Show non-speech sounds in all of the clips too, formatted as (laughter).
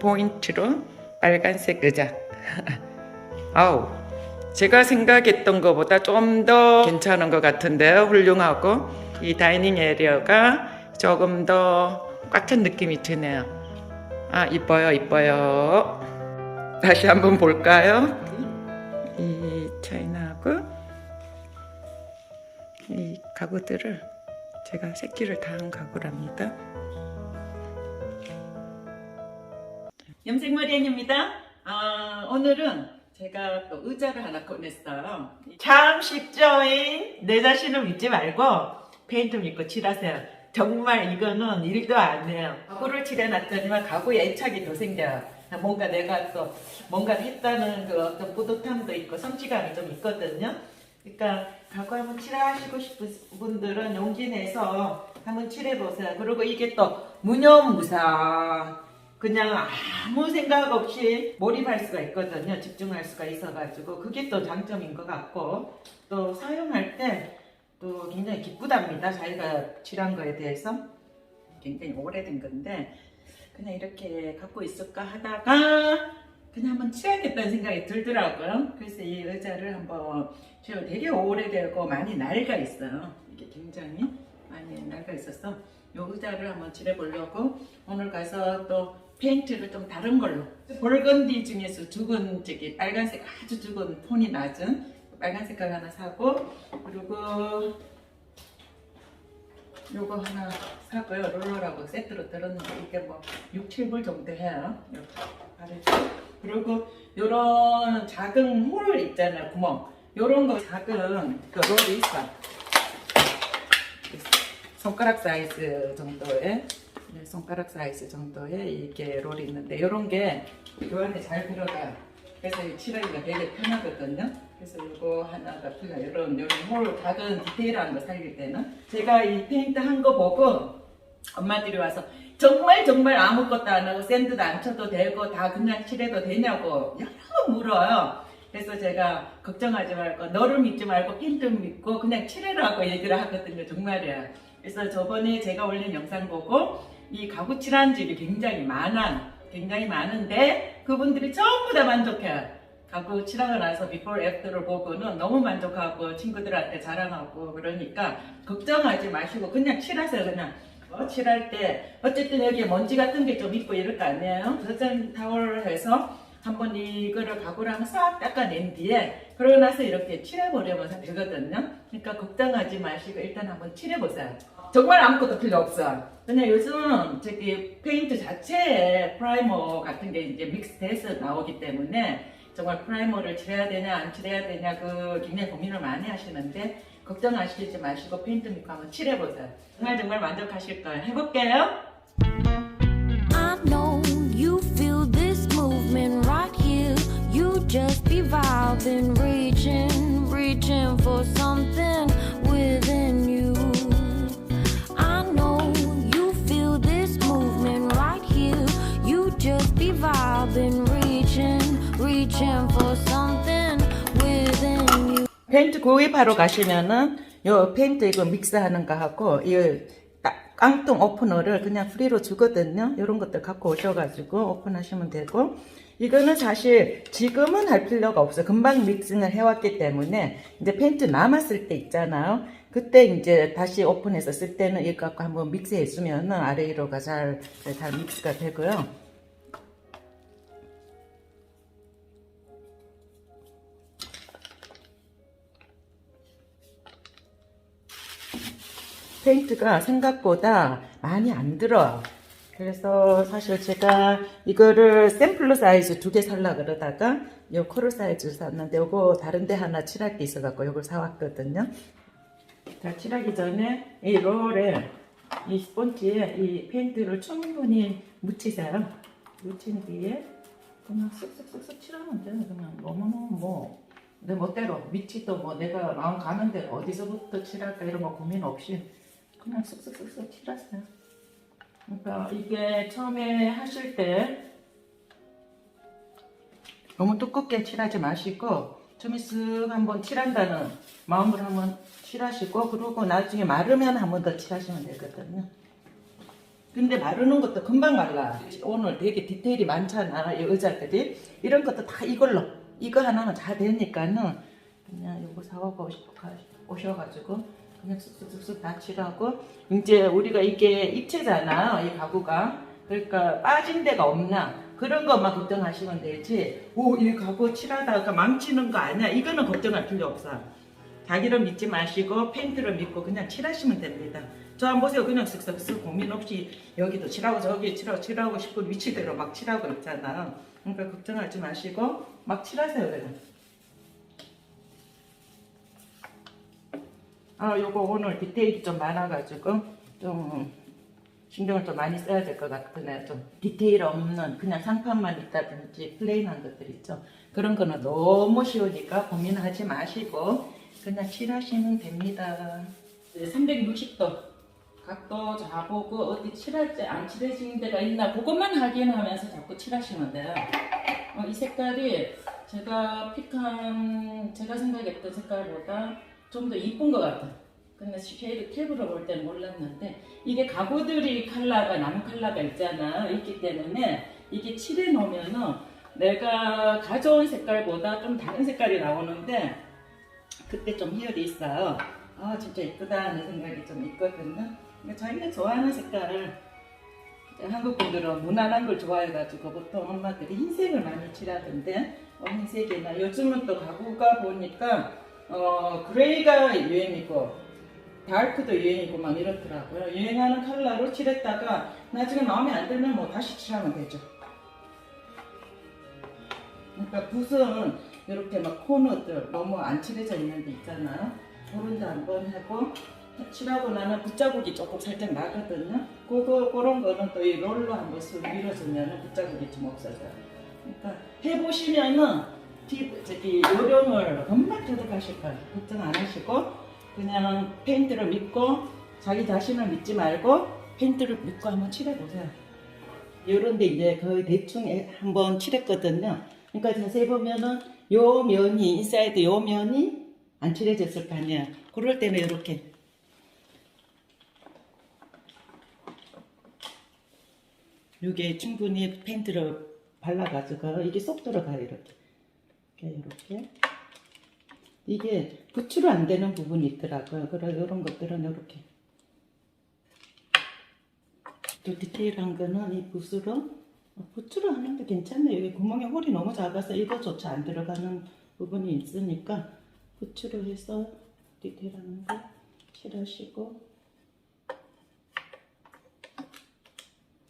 포인트로 빨간색 의자. (laughs) 아우, 제가 생각했던 것보다 좀 더 괜찮은 것 같은데요. 훌륭하고 이 다이닝 에리어가 조금 더 꽉 찬 느낌이 드네요. 아, 이뻐요, 이뻐요. 다시 한번 볼까요? 이 차이나하고 이 가구들을 제가 새끼를 다 한 가구랍니다. 염색머리엔입니다. 아, 오늘은 제가 또 의자를 하나 꺼냈어요. 참 쉽죠잉? 내 자신을 믿지 말고 페인트 믿고 칠하세요. 정말 이거는 일도 안 해요. 가구를 칠해놨더니만 가구에 애착이 더 생겨요. 뭔가 내가 또 뭔가 했다는 그 어떤 뿌듯함도 있고 성취감이 좀 있거든요. 그러니까 가구 한번 칠하시고 싶은 분들은 용기 내서 한번 칠해보세요. 그리고 이게 또 무념무상. 그냥 아무 생각 없이 몰입할 수가 있거든요. 집중할 수가 있어가지고 그게 또 장점인 것 같고 또 사용할 때 또 굉장히 기쁘답니다. 자기가 칠한 거에 대해서 굉장히 오래된 건데 그냥 이렇게 갖고 있을까 하다가 그냥 한번 칠해야겠다는 생각이 들더라고요. 그래서 이 의자를 한번 제가 되게 오래되고 많이 낡아 있어요. 이게 굉장히 많이 낡아 있어서 이 의자를 한번 칠해보려고 오늘 가서 또 페인트를 좀 다른 걸로. 볼건디 중에서 죽은 저기 빨간색 아주 죽은 톤이 낮은 빨간 색깔 하나 사고 그리고 요거 하나 사고요. 롤러라고 세트로 들었는데 이게 뭐 6, 7불 정도 해요. 이렇게 바르고 그리고 요런 작은 홀 있잖아요. 구멍. 요런 거 작은 그 롤이 있어. 손가락 사이즈 정도의 네, 손가락 사이즈 정도의 이게 롤이 있는데 이런 게요 안에 잘 들어가요. 그래서 이 칠하기가 되게 편하거든요. 그래서 이거 하나가 필요. 이런 이런 홀 작은 디테일한 거 살릴 때는 제가 이 페인트 한 거 보고 엄마들이 와서 정말 정말 아무것도 안 하고 샌드도 안 쳐도 되고 다 그냥 칠해도 되냐고 여러 물어요. 그래서 제가 걱정하지 말고 너를 믿지 말고 페인트 믿고 그냥 칠해라고 얘기를 하거든요. 정말이야. 그래서 저번에 제가 올린 영상 보고 이 가구 칠한 집이 굉장히 많아. 굉장히 많은데 그분들이 전부 다 만족해요. 가구 칠하고 나서 비포 애프터를 보고는 너무 만족하고 친구들한테 자랑하고 그러니까 걱정하지 마시고 그냥 칠하세요. 그냥 어, 칠할 때 어쨌든 여기에 먼지 같은 게 좀 있고 이럴 거 아니에요. 저전 타월 해서 한번 이거를 한번 싹 닦아낸 뒤에 그러고 나서 이렇게 칠해보려면 되거든요. 그러니까 걱정하지 마시고 일단 한번 칠해보세요. 정말 아무것도 필요 없어. 그냥 요즘 저기 페인트 자체에 프라이머 같은 게 이제 믹스돼서 나오기 때문에 정말 프라이머를 칠해야 되냐 안 칠해야 되냐 그 굉장히 고민을 많이 하시는데 걱정하시지 마시고 페인트 믿고 한번 칠해보세요. 정말 정말 만족하실 거예요. 해볼게요. I know you feel this movement right here. You just be vibing, reaching, reaching for something 페인트 구입하러 가시면은 요 페인트 이거 믹스하는 거 하고 이 딱- 깡통 오프너를 그냥 프리로 주거든요. 이런 것들 갖고 오셔가지고 오픈하시면 되고 이거는 사실 지금은 할 필요가 없어요. 금방 믹싱을 해왔기 때문에 이제 페인트 남았을 때 있잖아요. 그때 이제 다시 오픈해서 쓸 때는 이거 갖고 한번 믹스해 주면은 아래 위로가 잘, 잘 믹스가 되고요. 페인트가 생각보다 많이 안 들어요. 그래서 사실 제가 이거를 샘플러 사이즈 두 개 살라 그러다가 요 코르 사이즈 샀는데 요거 다른 데 하나 칠할 게 있어갖고 요걸 사왔거든요. 자, 칠하기 전에 이 롤에 이 스펀지에 이 페인트를 충분히 묻히세요. 묻힌 뒤에 그냥 쓱쓱쓱쓱 칠하면 돼요. 그냥 너무너무 뭐, 내 멋대로 위치도 뭐 내가 마음 가는 데 어디서부터 칠할까 이런 거 고민 없이 그냥 쓱쓱쓱쓱 칠하세요. 그러니까 이게 처음에 하실 때 너무 두껍게 칠하지 마시고 처음에 쓱 한번 칠한다는 마음으로 한번 칠하시고 그리고 나중에 마르면 한 번 더 칠하시면 되거든요. 근데 마르는 것도 금방 말라. 오늘 되게 디테일이 많잖아, 이 의자들이. 이런 것도 다 이걸로. 이거 하나는 다 되니까는 그냥 이거 사갖고 오셔가지고 그냥 쓱쓱쓱쓱 다 칠하고 이제 우리가 이게 입체잖아, 이 가구가. 그러니까 빠진 데가 없나 그런 것만 걱정하시면 되지. 오, 이 가구 칠하다가 망치는 거 아니야? 이거는 걱정할 필요 없어. 자기를 믿지 마시고 페인트를 믿고 그냥 칠하시면 됩니다. 저 한번 보세요. 그냥 쓱쓱쓱 고민 없이 여기도 칠하고 저기 칠하고 칠하고 싶은 위치대로 막 칠하고 있잖아. 그러니까 걱정하지 마시고 막 칠하세요. 그냥. 아, 요거 오늘 디테일이 좀 많아가지고 좀 신경을 좀 많이 써야 될 것 같으네. 좀 디테일 없는 그냥 상판만 있다든지 플레인한 것들 있죠. 그런 거는 너무 쉬우니까 고민하지 마시고 그냥 칠하시면 됩니다. 360도 각도 좌보고 어디 칠할지 안 칠해진 데가 있나 그것만 확인하면서 자꾸 칠하시면 돼요. 어, 이 색깔이 제가 픽한 제가 생각했던 색깔보다 좀 더 이쁜 것 같아. 근데 쉐이드 탭으로 볼 때는 몰랐는데 이게 가구들이 컬러가 나무 컬러가 있잖아 있기 때문에 이게 칠해 놓으면은 내가 가져온 색깔보다 좀 다른 색깔이 나오는데 그때 좀 희열이 있어요. 아 진짜 이쁘다 하는 생각이 좀 있거든요. 자기가 좋아하는 색깔을 한국 분들은 무난한 걸 좋아해가지고 보통 엄마들이 흰색을 많이 칠하던데 어, 흰색이나 요즘은 또 가구가 보니까 어 그레이가 유행이고 다크도 유행이고 막 이렇더라고요. 유행하는 컬러로 칠했다가 나중에 마음에 안 들면 뭐 다시 칠하면 되죠. 그러니까 붓은 이렇게 막 코너들 너무 안 칠해져 있는 데 있잖아요. 그런 데 한번 하고 칠하고 나면 붓자국이 조금 살짝 나거든요. 그거, 그런 거는 또 이 롤로 한번 쓱 밀어주면 붓자국이 좀 없어져요. 그러니까 해보시면은 티, 저기 요령을 금방 터득하실 거예요. 걱정 안 하시고 그냥 페인트를 믿고 자기 자신을 믿지 말고 페인트를 믿고 한번 칠해보세요. 요런데 이제 거의 대충 한번 칠했거든요. 그러니까 자세히 보면은 요 면이 인사이드 요 면이 안 칠해졌을 거 아니에요. 그럴 때는 이렇게 요게 충분히 페인트를 발라가지고 이게 쏙 들어가요 이렇게 이렇게 이렇게 이게 부추로 안 되는 부분이 있더라고요. 그래 이런 것들은 이렇게 또 디테일한 거는 이 붓으로 어, 붓으로 하는 게 괜찮아요. 여기 구멍에 홀이 너무 작아서 이거조차 안 들어가는 부분이 있으니까 붓으로 해서 디테일한 거 칠하시고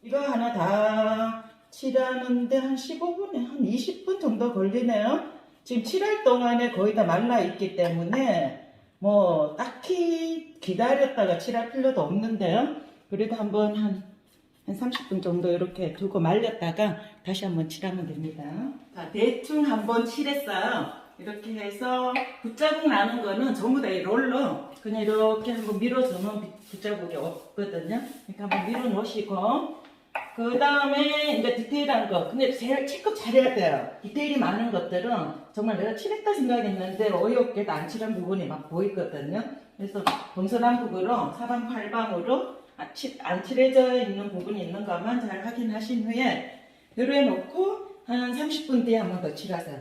이거 하나 다 칠하는데 한 15분에 한 20분 정도 걸리네요. 지금 칠할 동안에 거의 다 말라 있기 때문에 뭐 딱히 기다렸다가 칠할 필요도 없는데요. 그래도 한번 한, 한 30분 정도 이렇게 두고 말렸다가 다시 한번 칠하면 됩니다. 자, 대충 한번 칠했어요. 이렇게 해서 붓자국 나는 거는 전부 다 이 롤러 그냥 이렇게 한번 밀어주면 붓자국이 없거든요. 그러니까 한번 밀어 놓으시고 그 다음에 이제 디테일한 거. 근데 제일 체크 잘해야 돼요. 디테일이 많은 것들은 정말 내가 칠했다 생각했는데 어이없게도 안 칠한 부분이 막 보이거든요. 그래서 동서남 북으로 사방팔방으로 안 칠- 안 칠해져 있는 부분이 있는 것만 잘 확인하신 후에 요래 놓고 한 30분 뒤에 한 번 더 칠하세요.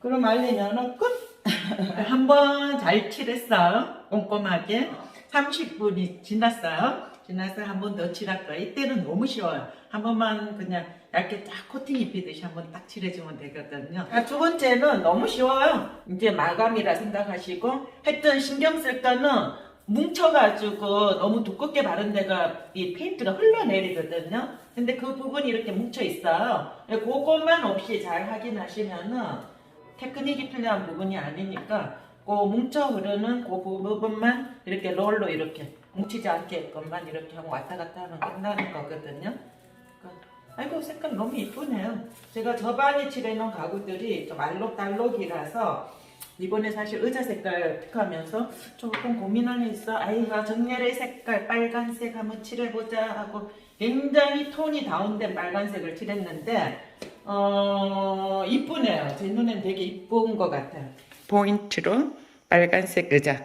그럼 말리면은 끝! (laughs) 한 번 잘 칠했어요. 꼼꼼하게. 30분이 지났어요. 지나서 한 번 더 칠할 거예요. 이때는 너무 쉬워요. 한 번만 그냥 얇게 딱 코팅 입히듯이 한 번 딱 칠해주면 되거든요. 아, 두 번째는 너무 쉬워요. 이제 마감이라 생각하시고 하여튼 신경 쓸 거는 뭉쳐가지고 너무 두껍게 바른 데가 이 페인트가 흘러내리거든요. 근데 그 부분이 이렇게 뭉쳐 있어요. 그것만 없이 잘 확인하시면은 테크닉이 필요한 부분이 아니니까 그 뭉쳐 흐르는 그 부분만 이렇게 롤로 이렇게 뭉치지 않게끔만 이렇게 하고 왔다 갔다 하면 끝나는 거거든요. 그러니까 아이고 색깔 너무 이쁘네요. 제가 저반에 칠해놓은 가구들이 좀 알록달록이라서 이번에 사실 의자 색깔 픽하면서 조금 고민을 했어. 아이가 정렬의 색깔 빨간색 한번 칠해보자 하고 굉장히 톤이 다운된 빨간색을 칠했는데 어 이쁘네요. 제 눈엔 되게 이쁜 것 같아요. 포인트로 빨간색 의자